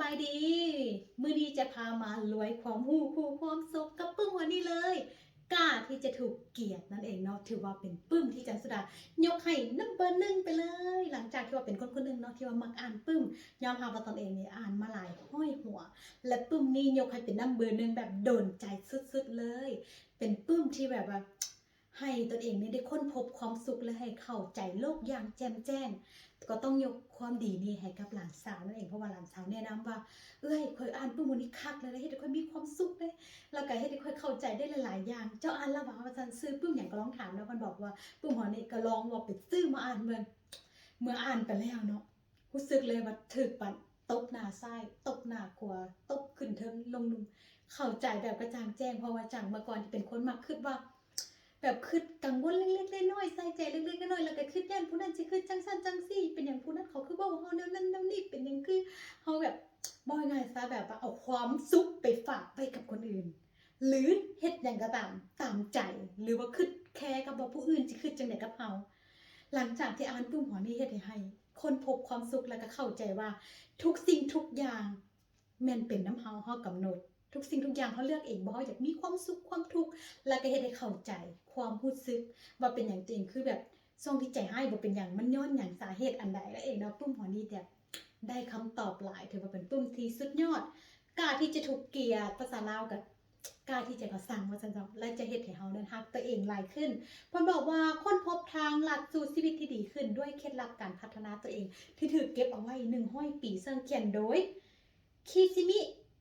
บายดี มือนี้จะพามารวยความหูคูความสุขกับปึ้มวันนี้เลย กล้าที่จะถูกเกลียดนั่นเองเนาะถือว่าเป็นปึ้มที่จันสุดายกให้นัมเบอร์หนึ่งไปเลย หลังจากที่ว่าเป็นคนคนหนึ่งเนาะที่ว่ามักอ่านปึ้มยอมรับว่าตนเองเนี่ยอ่านมาหลายห้อยหัว และปึ้มนี้ยกให้เป็นนัมเบอร์หนึ่งแบบโดนใจสุดๆเลย เป็นปึ้มที่แบบว่า ให้ตนเองเนี่ยได้ค้นพบความสุขและให้เข้าใจโลกอย่างแจ่มแจ้ง ก็ต้องยกความดีนี่ให้กับหลานสาวนั่นเองเพราะว่าหลานสาวแนะนำว่า เอ้ยคอยอ่านปึ้มวันนี้คักเลยนะเฮ็ดให้ค่อยมีความสุขเลยแล้วก็เฮ็ดให้ค่อยเข้าใจได้หลายๆอย่าง เจ้าอ่านแล้วว่าว่าซั่นซื้อปึ้มอย่างก็ลองถามแล้วมันบอกว่าปึ้มหัวนี่ก็ลองว่าไปซื้อมาอ่านเบิ่งเมื่ออ่านไปแล้วเนาะรู้สึกเลยว่าถึกปัดตบหน้าซ้ายตบหน้าขวาตบขึ้นเทิงลงนุ่มเข้าใจแบบกระจ่างแจ้งเพราะว่าจังเมื่อก่อนที่เป็นคนมักคิดว่า แบบคิดกังวลเล็กๆน้อยๆใส่ใจเล็กๆน้อยๆแล้วก็คิดย่านผู้นั้นสิคือจังซั่นจังซี่ เป็นอย่างผู้นั้นเขาคือว้าเฮาแนวนั้นแนวนี้เป็นหยังคือเฮาแบบบ่ง่ายซะแบบว่าเอาความสุขไปฝากไปกับคนอื่น หรือเฮ็ดหยังก็ตามตามใจ หรือว่าคิดแคร์กับว่าผู้อื่นสิคิดจังไดกับเฮาหลังจากที่อ่านปึ้มหัวนี้เฮ็ดให้ให้คนพบความสุขแล้วก็เข้าใจว่า ทุกสิ่งทุกอย่างแม่นเป็นน้ำเฮาเฮากำหนด ทุกสิ่งทุกอย่างเขาเลือกเองบ่เฮาอยากมีความสุขความทุกข์แล้วก็เฮ็ดให้เข้าใจความรู้สึกว่าเป็นอย่างตัวเองคือแบบช่วงที่ใจให้บ่เป็นอย่างมันย้อนอย่างสาเหตุอันใดแล้วเองเนาะปุ้มหัวนี้แบบได้คำตอบหลายถือว่าเป็นปุ้มที่สุดยอดกล้าที่จะถูกเกลียดภาษาลาวกับกล้าที่จะเขาสั่งว่าซั่นจ้ะและจะเฮ็ดให้เฮานั้นรักตัวเองหลายขึ้นพนบอกว่าค้นพบทางหลักสู่ชีวิตที่ดีขึ้นด้วยเคล็ดลับการพัฒนาตัวเอง ที่ถูกเก็บเอาไว้100ปีเซึ่งเขียนโดยคิซิมิ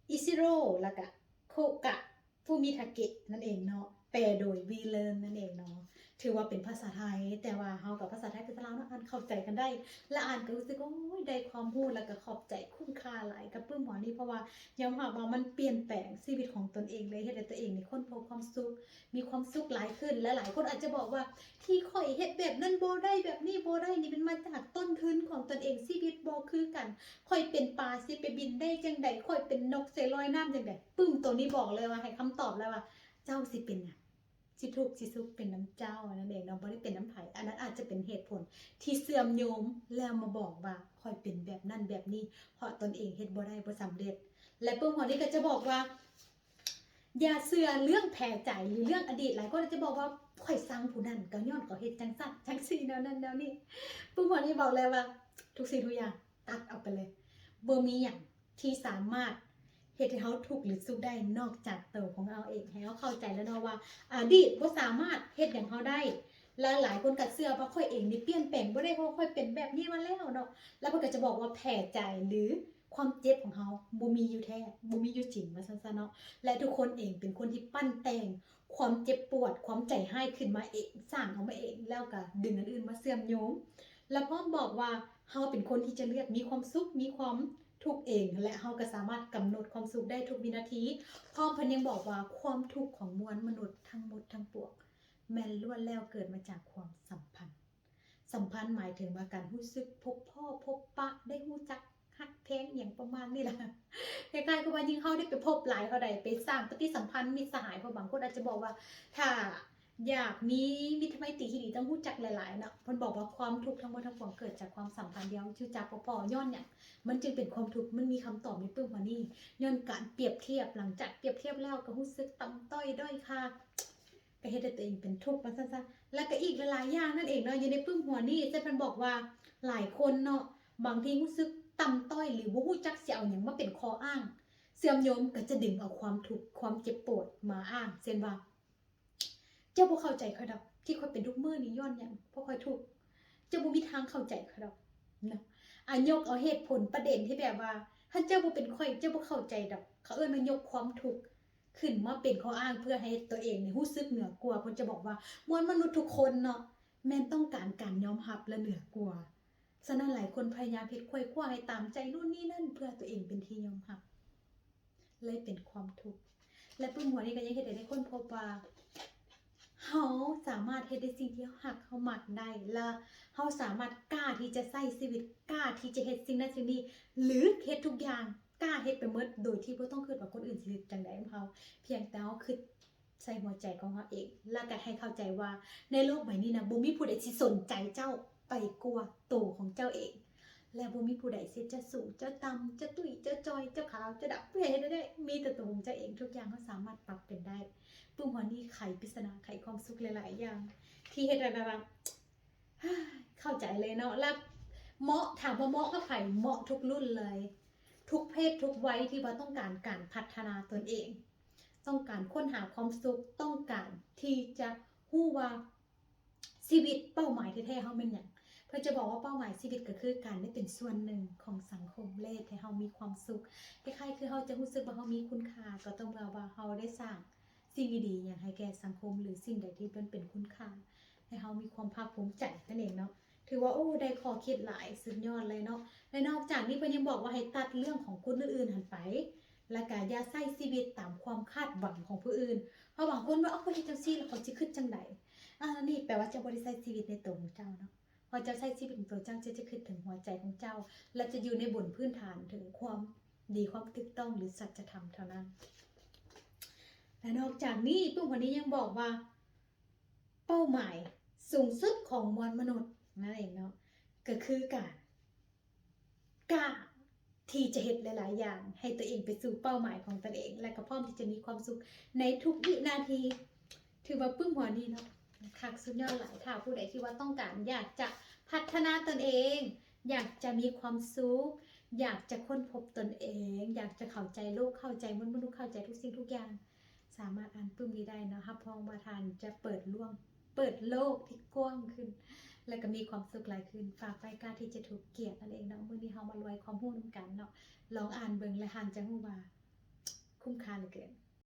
อิซิโร่แล้วก็โคกะฟูมิทาเกะนั่นเองเนาะแปลโดยวีเลนนั่นเองเนาะถือว่าเป็นภาษาไทยแต่ว่าเฮากับภาษาไทย เนาะอ่านเข้าใจกันได้ และอ่านก็รู้สึกว่าโอ้ยได้ความรู้แล้วก็ขอบใจคุ้มค่าหลายกับปึ้มหมอนี่เพราะว่ายอมรับว่ามันเปลี่ยนแปลงชีวิตของตนเองเลยเฮ็ดให้ตัวเองนี่ค้นพบความสุขมีความสุขหลายขึ้น และหลายคนอาจจะบอกว่าที่ข่อยเฮ็ดแบบนั้นบ่ได้แบบนี้บ่ได้นี่เป็นมาจากต้นทุนของตนเองชีวิตบ่คือกันข่อยเป็นปลาสิไปบินได้จังใดข่อยเป็นนกสิลอยน้ำจังใดปึ้มตัวนี้บอกเลยว่าให้คำตอบแล้วว่า เจ้าสิเป็นหยัง สิทุกข์สิสุขเป็นน้ำเจ้านั่นเองเนาะบ่ได้เป็นน้ำไผ่อันนั้นอาจจะเป็นเหตุผลที่เสื่อมโยมแล้วมาบอกว่าข่อยเป็นแบบนั้นแบบนี้เพราะตนเองเฮ็ดบ่ได้บ่สำเร็จ และเปึ้มหัวนี้ก็จะบอกว่า อย่าเสื่อเรื่องแผลใจหรือเรื่องอดีตหลายคนจะบอกว่าข่อยสั่งผู้นั้นก็ย้อนก็เฮ็ดจังซั่นจังซี่แนวนั้นแนวนี้ปึ้มหัวนี้บอกเลยว่า ทุกสิ่งทุกอย่างตัดออกไปเลยบ่มีหยังที่สามารถ เฮ็ดให้เขาทุกข์หรือสุขได้นอกจากตัวของเราเองให้เขาเข้าใจแล้วเนาะว่าอดีตบ่สามารถเฮ็ดหยังเขาได้และหลายคนก็เชื่อว่าะค่อยเองนี่เปลี่ยนแปลงบ่ได้เพราะค่อยเป็นแบบนี้มาแล้วเนาะแล้วเพิ่นก็จะบอกว่าแผลใจหรือความเจ็บของเขาบ่มีอยู่แท้บ่มีอยู่จริงว่าซั่นซะเนาะและทุกคนเองเป็นคนที่ปั้นแต่งความเจ็บปวด ความใจให้ขึ้นมาเองสร้างเอามาเองแล้วก็ดึงอันอื่นมาเสื่อมโยงแล้วพ่อบอกว่าเฮาเป็นคนที่จะเลือกมีความสุขมีความ ทุกเอง และเฮาก็สามารถกำหนดความสุขได้ทุกวินาทีพร้อมเพิ่นยังบอกว่าความทุกข์ของมวลมนุษย์ทั้งหมดทั้งปวงแม่นล้วนแล้วเกิดมาจากความสัมพันธ์ สัมพันธ์หมายถึงว่าการรู้สึกพบพ่อพบปะได้รู้จักฮักแพงอย่างประมาณนี้แหละคล้ายๆกับว่ายิ่งเขาได้ไปพบหลายเขาใดไปสร้างปฏิสัมพันธ์มิตรสหายเพราะบางคนอาจจะบอกว่าถ้า อยากมีมิตรไมตรีที่ดีต้องรู้จักหลายๆเนาะมันบอกว่าความทุกข์ทั้งหมดทั้งปวงเกิดจากความสัมพันธ์เดียวชื่อจักพอพอย้อนเนี่ยมันจึงเป็นความทุกข์มันมีคำตอบในปึ้งว่านี่ย้อนการเปรียบเทียบหลังจากเปรียบเทียบแล้วก็รู้สึกต่ำต้อยด้อยค่าก็เฮ็ดให้ตัวเองเป็นทุกข์มาสั้นๆแล้วก็อีกหลายๆอย่างนั่นเองเนาะอยู่ในปึ้งหัวนี่จะเพิ่นบอกว่าหลายคนเนาะบางทีรู้สึกต่ำต้อยหรือบ่รู้จักสิเอาหยังมาเป็นข้ออ้าง เสื่อมโยมก็จะดึงเอาความทุกข์ความเจ็บปวดมาอ้างเช่นว่า เจ้าบ่เข้าใจเขาดอกที่ค่อยเป็นทุกมื้อนี้ย้อนหยังเพราะค่อยทุกเจ้าบ่มีทางเข้าใจเขาดอกนะอายกเอาเหตุผลประเด็นที่แบบว่า ถ้าเจ้าบ่เป็นค่อยเจ้าบ่เข้าใจดอก เขาเอิ้นว่ายกความทุกข์ขึ้นมาเป็นข้ออ้างเพื่อให้ตัวเองนี่รู้สึกเหนือกว่าเพิ่นจะบอกว่ามวลมนุษย์ทุกคนเนาะแม่นต้องการการยอมรับและเหนือกว่าฉะนั้นหลายคนพยายามเฮ็ดค่อยคว้าให้ตามใจนู่นนี่นั่น เพื่อตัวเองเป็นที่ยอมรับเลยเป็นความทุกข์และปุ้มหัวนี่ก็ยังเฮ็ดให้ได้คนพบว่า เฮาสามารถเฮ็ดในสิ่งที่หักเฮาหมักได้และเฮาสามารถกล้าที่จะใช้ชีวิตกล้าที่จะเฮ็ดสิ่งนั้นสิ่งนี้ หรือเฮ็ดทุกอย่างกล้าเฮ็ดไปหมดโดยที่บ่ต้องคิดว่าคนอื่นสิคิดจังได๋เฮาเพียงแต่เฮาคิดใส่หัวใจของเฮาเอง แล้วก็ให้เข้าใจว่าในโลกใบนี้นะบ่มีผู้ใดสิสนใจเจ้าไปกลัว่าตัวของเจ้าเอง และบ่มีผู้ใดสิจะสูงจะต่ำจะตุ้ยจะจอยเจ้าขาวเจ้าดำเพื่อเฮ็ดได้มีแต่ตัวของเจ้าเองทุกอย่างเขาสามารถปรับเป็นได้ ปึ้มหัวนี้ไขปริศนาไขความสุขหลาย ๆ อย่าง ที่เฮ็ดได้แบบเข้าใจเลยเนาะแล้วเหมาะถามว่าเหมาะกับไผเหมาะทุกรุ่นเลย ทุกเพศทุกวัยที่ว่าต้องการการพัฒนาตนเอง ต้องการค้นหาความสุขต้องการที่จะฮู้ว่าชีวิตเป้าหมายแท้ๆเฮาเป็นหยังเพื่อจะบอกว่าเป้าหมายชีวิตก็คือการได้เป็นส่วนหนึ่งของสังคมเลทให้เฮามีความสุขคล้ายๆคือเฮาจะรู้สึกว่าเฮามีคุณค่าก็ต้องว่าว่าเฮาได้สร้าง สิ่งดีๆอย่างให้แก่สังคมหรือสิ่งใดที่เป็นเป็นคุณค่าให้เฮามีความภาคภูมิใจนั่นเองเนาะถือว่าโอ้ได้ข้อคิดหลายสุดยอดเลยเนาะและนอกจากนี้เพิ่นยังบอกว่าให้ตัดเรื่องของคนอื่นๆหันไป และก็อย่าใช้ชีวิตตามความคาดหวังของผู้อื่นเพราะบางคนว่าเอ้าเขาเฮ็ดจังซี่แล้วเขาสิคิดจังไดอ่านี่แปลว่าจ้าบ่ได้ใช้ชีวิตในตัวของเจ้าเนาะพอเจ้าใช้ชีวิตของตัวเจ้าจะจะคิดถึงหัวใจของเจ้า และจะอยู่ในบนพื้นฐานถึงความดีความถูกต้องหรือสัจธรรมเท่านั้น และนอกจากนี้ปุ้มคนนี้ยังบอกว่า เป้าหมายสูงสุดของมวลมนุษย์นั่นเองเนาะก็คือการกล้าที่จะเห็นหลาย ๆ อย่าง ให้ตัวเองไปสู่เป้าหมายของตนเอง และก็พร้อมที่จะมีความสุขในทุกวินาที ถือว่าปึ้มหัวนี้เนาะคักสุดยอดหลายถ้าผู้ใดที่ว่าต้องการอยากจะพัฒนาตนเอง อยากจะมีความสุขอยากจะค้นพบตนเอง อยากจะเข้าใจโลกเข้าใจมนุษย์เข้าใจทุกสิ่งทุกอย่าง สามารถอ่านปึ้มนี้ได้เนาะครับพองมาทานจะเปิดล่วง เปิดโลกที่กว้างขึ้น และก็มีความสุขหลายขึ้น ฝากไปกล้าที่จะถูกเกลียดนั่นเองเนาะมือนี้เฮามารวยความหู้นำกันเนาะลองอ่านเบิ่งและหันจะฮู้ว่า คุ้มค่าเหลือเกิน